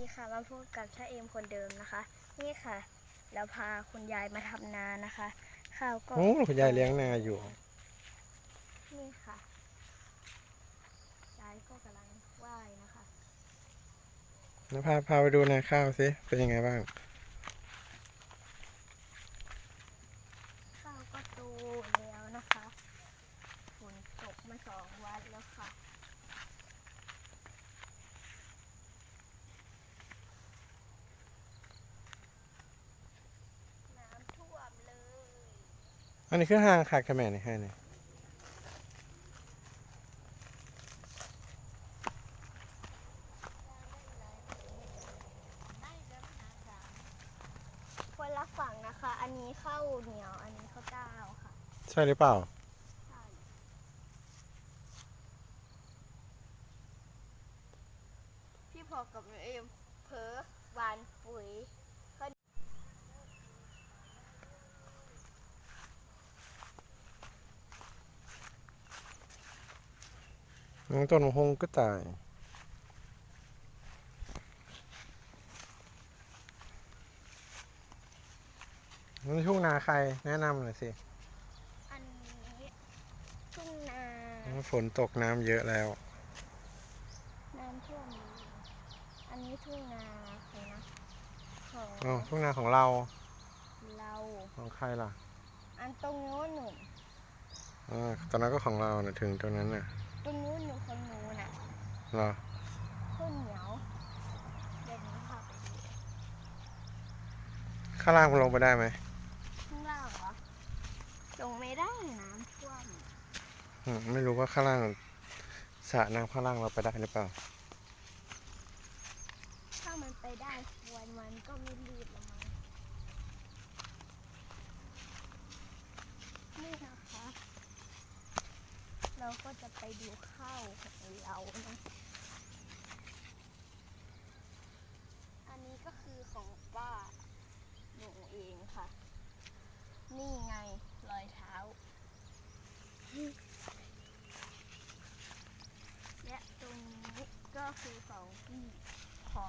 ดีค่ะมาพบกับชาเอมคนเดิมนะคะ นี่ค่ะ เราพาคุณยายมาทำนานะคะข้าวก็โอ้คุณยายเลี้ยงนาอยู่ นี่ค่ะยายก็กำลังว่ายนะคะแล้วพาพาไปดูนาข้าวสิเป็นยังไงบ้าง ข้าวก็โตแล้วนะคะฝนตกมาสองวันแล้วค่ะ น้ำท่วมเลย อันนี้คือห้างคาดคะแม่นี่ให้นี่คนละฝั่งนะคะ อันนี้ข้าวเหนียว อันนี้ข้าวเจ้าค่ะ ใช่หรือเปล่าใช่พี่พอกับเอ็มเพ้อหวานปุ๋ย น้องต้นมะฮงก็ตายนี่ทุ่งนาใครแนะนำหน่อยสิ อันนี้ทุ่งนา ฝนตกน้ำเยอะแล้ว น้ำท่วมอยู่อันนี้ทุ่งนาใครนะ ของอ๋อทุ่งนาของเรา เรา ของใครล่ะ อันตรงนู้นหนุนอ๋อตอนนั้นก็ของเรานะถึงตรงนั้นน่ะ ตรงนู้นหนูของหนูน่ะเหรอข้าวเหนียวเดี๋ยวนี้พาไปดูข้างล่างมันลงไปได้ไหมข้างล่างเหรอลงไม่ได้น้ำท่วมอืมไม่รู้ว่าข้างล่างสระน้ำข้างล่างเราไปได้หรือเปล่า ถ้ามันไปได้ควรมันก็ไม่รีบละมั้งนี่นะคะ เราก็จะ ไปดูข้าวของเรานะอันนี้ก็คือของป้าหนูเองค่ะ นี่ไงรอยเท้า และตรงนี้ก็คือของพี่พอ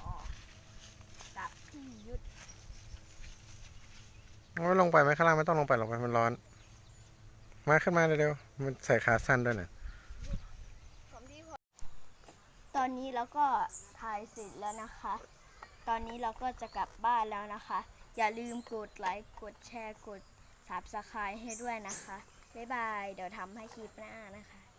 กับพี่ยุทธไม่ลงไปไหมข้างล่างไม่ต้องลงไปหรอกมันร้อน มาขึ้นมาเร็วๆมันใส่ขาสั้นด้วยน่ะองพี่พอต อนนี้เราก็ถ่ายเสร็จแล้วนะคะ ตอนนี้เราก็จะกลับบ้านแล้วนะคะ อย่าลืมกดไลค์ กดแชร์ กด subscribe ให้ด้วยนะคะ บ๊ายบาย เดี๋ยวทำให้คลิปหน้านะคะ